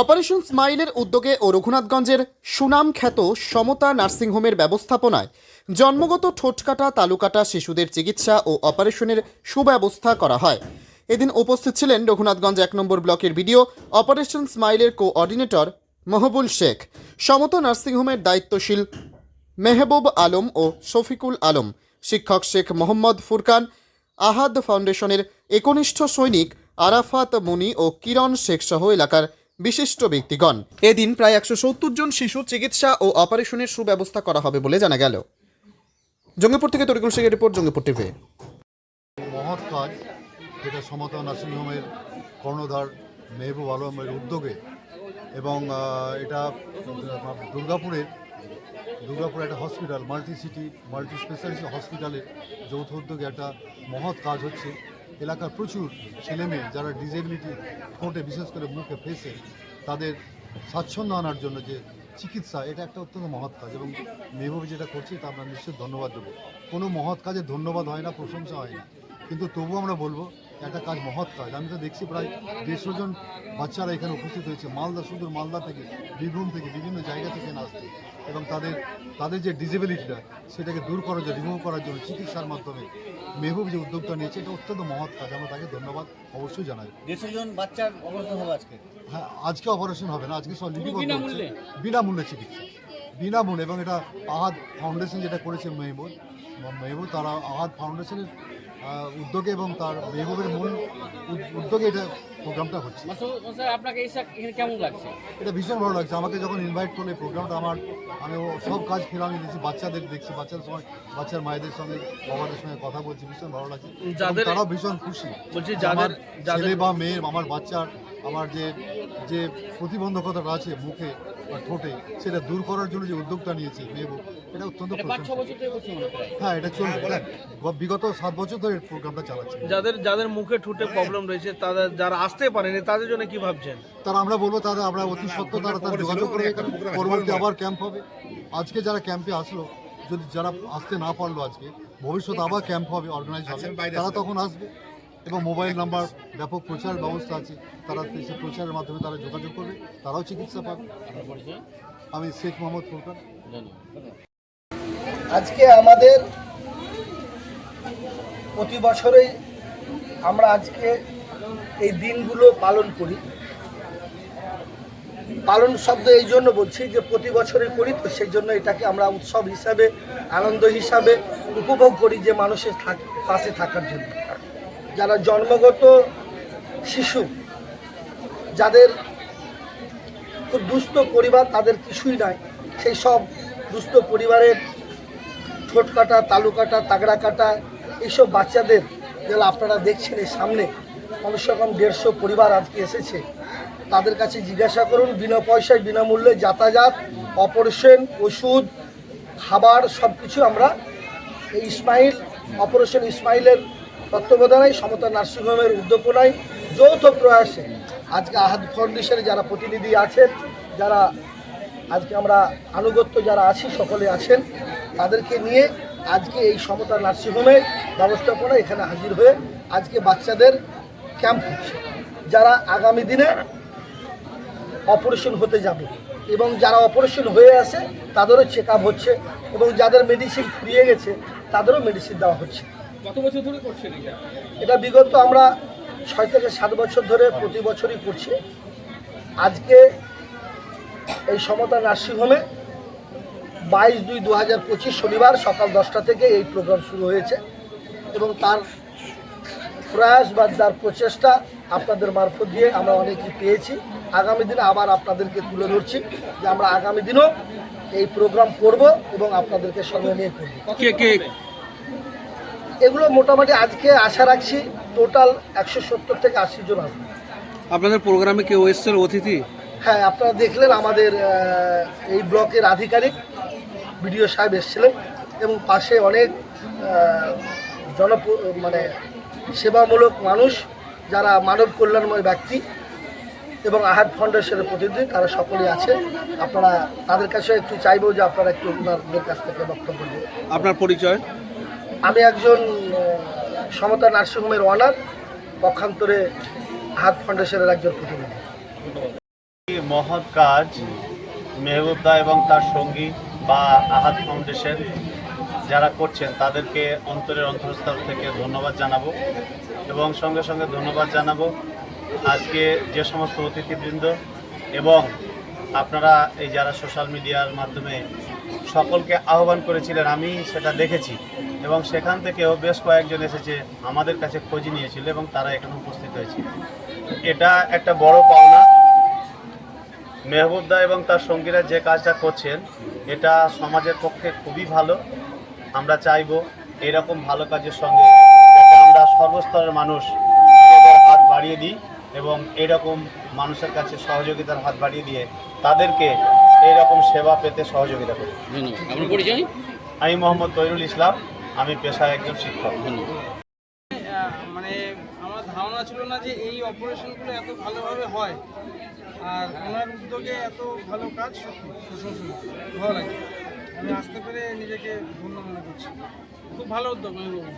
Operation স্মাইলের উদ্যোগে ও রঘুনাথগঞ্জের সুনাম খ্যাত সমতা নার্সিংহোমের ব্যবস্থাপনায় জন্মগত ঠোঁটকাটা, তালুকাটা শিশুদের চিকিৎসা ও অপারেশনের সুব্যবস্থা করা হয়। এদিন উপস্থিত ছিলেন রঘুনাথগঞ্জ এক নম্বর ব্লকের ভিডিও অপারেশন স্মাইলের কোঅর্ডিনেটর মহবুল শেখ, সমতা নার্সিংহোমের দায়িত্বশীল মেহবুব আলম ও শফিকুল আলম, শিক্ষক শেখ মোহাম্মদ ফুরকান, আহাদ ফাউন্ডেশনের একনিষ্ঠ সৈনিক আরাফাত মুনি ও কিরণ শেখ সহ এলাকার বিশিষ্ট ব্যক্তিগণ। এদিন প্রায় একশো সত্তর জন শিশু চিকিৎসা ও অপারেশনের সুব্যবস্থা করা হবে বলে জানা গেল। জঙ্গিপুর থেকে তরিকুল শেখের রিপোর্ট, জঙ্গিপুর টিভি। মহৎ যেটা সমতা নার্সিংহোমের কর্ণধার মেহবুব আলমের উদ্যোগে এবং এটা দুর্গাপুরের, দুর্গাপুরে দুর্গাপুরে একটা hospital multi city multi speciality হসপিটালের যৌথ উদ্যোগে একটা মহৎ কাজ হচ্ছে। এলাকার প্রচুর ছেলেমেয়ে যারা ডিজেবিলিটি ঠোঁটে বিশেষ করে মুখে ফেসে তাদের স্বাচ্ছন্দ্য আনার জন্য যে চিকিৎসা, এটা একটা অত্যন্ত মহৎ কাজ এবং মেহবুব যেটা করছি তা আমরা নিশ্চয়ই ধন্যবাদ দেবো। কোনো মহৎ কাজে ধন্যবাদ হয় না, প্রশংসা হয় না। কিন্তু তবু আমরা বলব একটা কাজ মহৎ কাজ। আমি তো দেখছি প্রায় দেড়শো জন বাচ্চারা এখানে উপস্থিত হয়েছে। মালদা সুদূর মালদা থেকে বীরভূম থেকে বিভিন্ন জায়গা থেকে আসছে। এবং তাদের তাদের যে ডিসেবিলিটিটা সেটাকে দূর করার জন্য রিমুভ করার জন্য চিকিৎসার মাধ্যমে মেহবুব যে উদ্যোগটা নিয়েছে এটা অত্যন্ত মহৎ কাজ। আমরা তাকে ধন্যবাদ অবশ্যই জানাই। দেড়শো জন বাচ্চার অবস্থা হবে আজকে? হ্যাঁ আজকে অপারেশন হবে না আজকে সব লিপিবদ্ধ হচ্ছে বিনামূল্যে? চিকিৎসা। বিনামূল্যে এবং এটা আহাদ ফাউন্ডেশন যেটা করেছে মেহবুব মেহবুব তারা আহাদ ফাউন্ডেশনের উদ্যোগে এবং তার মেহবুবের মূল উদ- উদ্যোগে এটা প্রোগ্রামটা হচ্ছে। আপনাকে কেমন লাগছে? এটা ভীষণ ভালো লাগছে। আমাকে যখন ইনভাইট করলে প্রোগ্রামটা আমার আমি ও সব কাজ ফেলে আমি দেখছি বাচ্চাদের দেখছি বাচ্চার সময় বাচ্চার মায়েদের সঙ্গে বাবাদের সঙ্গে কথা বলছি ভীষণ ভালো লাগছে। তারাও ভীষণ খুশি। বলছি যাদের ছেলে বা মেয়ের আমার বাচ্চার আমার যে যে প্রতিবন্ধকতাটা আছে মুখে বা ঠোঁটে সেটা দূর করার জন্য যে উদ্যোগটা নিয়েছে মেহবুব এটা অত্যন্ত পাঁচ ছ বছর থেকে করছি হয়। হ্যাঁ এটা চলবে। দেখ, বিগত সাত বছর ধরে এই প্রোগ্রামটা চালাচ্ছে। যাদের যাদের মুখে ঠোঁটে প্রবলেম রয়েছে তাদের যারা আসতে পারেনি তাদের জন্য কি ভাবছেন? তারা আমরা বলব তারা আমরা অতি সত্ত্ব তারা তার যোগাযোগ করে পরবর্তী আবার ক্যাম্প হবে। আজকে যারা ক্যাম্পে আসলো যদি যারা আসতে না পারল আজকে ভবিষ্যতে আবার ক্যাম্প হবে অর্গানাইজ হবে তারা তখন আসবে। এবং মোবাইল নাম্বার, ব্যাপক প্রচার ব্যবস্থা আছে। তারা সেই প্রচারের মাধ্যমে তারা যোগাযোগ করবে। তারাও চিকিৎসা পাবে। আমি শেখ মোহাম্মদ ফুরকান আজকে আমাদের প্রতি বছরেই আমরা আজকে এই দিনগুলো পালন করি। পালন শব্দ এই জন্য বলছি যে প্রতি বছরে করি, তো সেই জন্য এটাকে আমরা উৎসব হিসাবে, আনন্দ হিসাবে উপভোগ করি যে মানুষের পাশে থাকার জন্য। যারা জন্মগত শিশু, যাদের খুব দুস্থ পরিবার তাদের কিছুই নাই। সেই সব দুস্থ পরিবারের ঠোঁট কাটা, তালু কাটা, তাগড়া কাটা, এইসব বাচ্চাদের যেগুলো আপনারা দেখছেন এই সামনে কমসে কম দেড়শো পরিবার আজকে এসেছে। তাদের কাছে জিজ্ঞাসা করুন, বিনা পয়সায়, বিনামূল্যে যাতায়াত, অপারেশন, ওষুধ, খাবার সব কিছু আমরা এই ইসমাইল, অপারেশন ইসমাইলের তত্ত্বাবধানায় সমতা নার্সিংহোমের উদ্যোগনায় যৌথ প্রয়াসে আজকে আহাদ ফাউন্ডেশনে যারা প্রতিনিধি আছেন, যারা আজকে আমরা আনুগত্য যারা আছি, সকলে আছেন, তাদেরকে নিয়ে আজকে এই সমতা নার্সিংহোমের ব্যবস্থাপনা এখানে হাজির হয়ে আজকে বাচ্চাদের ক্যাম্প হচ্ছে। যারা আগামী দিনে অপারেশন হতে যাবে এবং যারা অপারেশন হয়ে আছে, তাদেরও চেক হচ্ছে এবং যাদের মেডিসিন ফুরিয়ে গেছে, তাদেরও মেডিসিন দেওয়া হচ্ছে। কত বছর ধরে করছেন এটা? এটা বিগত আমরা ছয় থেকে সাত বছর ধরে প্রতি বছরই করছি। আজকে এই সমতা নার্সিংহোমে বাইশ দুই দু হাজার পঁচিশ শনিবার সকাল দশটা থেকে এই প্রোগ্রাম শুরু হয়েছে এবং তার প্রয়াস বা তার প্রচেষ্টা আপনাদের মারফত দিয়ে আমরা অনেকই পেয়েছি। আগামী দিনে আবার আপনাদেরকে তুলে ধরছি যে আমরা আগামী দিনেও এই প্রোগ্রাম করব এবং আপনাদেরকে সঙ্গে নিয়ে করব। কে কে? এগুলো মোটামুটি আজকে আশা রাখছি টোটাল একশো সত্তর থেকে আশি জন আসবে। আপনাদের প্রোগ্রামে কেউ এসেছিল অতিথি? হ্যাঁ আপনারা দেখলেন আমাদের এই ব্লকের আধিকারিক বিডিও সাহেব এসেছিলেন এবং পাশে অনেক জনপ মানে সেবামূলক মানুষ যারা মানব কল্যাণময় ব্যক্তি এবং আহার ফাউন্ডেশনের প্রতিনিধি তারা সকলেই আছে। আপনারা তাদের কাছে একটু চাইব যে আপনারা একটু ওনাদের কাছ থেকে বক্তব্য আপনার পরিচয়? আমি একজন সমতা নার্সিংহোমের ওনার পক্ষান্তরে হাত ফাউন্ডেশনের একজন প্রতিনিধি। মহৎ কাজ মেহবুবদা এবং তার সঙ্গী বা আহাত ফাউন্ডেশন যারা করছেন, তাদেরকে অন্তরের অন্তরস্থল থেকে ধন্যবাদ জানাব এবং সঙ্গে সঙ্গে ধন্যবাদ জানাব আজকে যে সমস্ত অতিথিবৃন্দ এবং আপনারা এই যারা সোশ্যাল মিডিয়ার মাধ্যমে সকলকে আহ্বান করেছিলেন, আমি সেটা দেখেছি। এবং সেখান থেকেও বেশ কয়েকজন এসেছে আমাদের কাছে খোঁজ নিয়েছিল এবং তারা এখানে উপস্থিত হয়েছে। এটা একটা বড় পাওনা। মেহবুবদা এবং তার সঙ্গীরা যে কাজটা করছেন এটা সমাজের পক্ষে খুবই ভালো। আমরা চাইব এরকম ভালো কাজের সঙ্গে আমরা সর্বস্তরের মানুষ হাত বাড়িয়ে দিই এবং এরকম মানুষের কাছে সহযোগিতার হাত বাড়িয়ে দিয়ে তাদেরকে এইরকম সেবা পেতে সহযোগিতা করি। আমি মোহাম্মদ তৈরুল ইসলাম। আমি পেশায় একজন শিক্ষক। মানে আমার ধারণা ছিল না যে এই অপারেশনগুলো এত ভালোভাবে হয়। আর ওনার উদ্যোগে এত ভালো কাজ প্রশংসনীয়। ভালো লাগে আমি আসতে পেরে নিজেকে ধন্য মনে করছি। খুব ভালো উদ্যোগ ধন্যবাদ।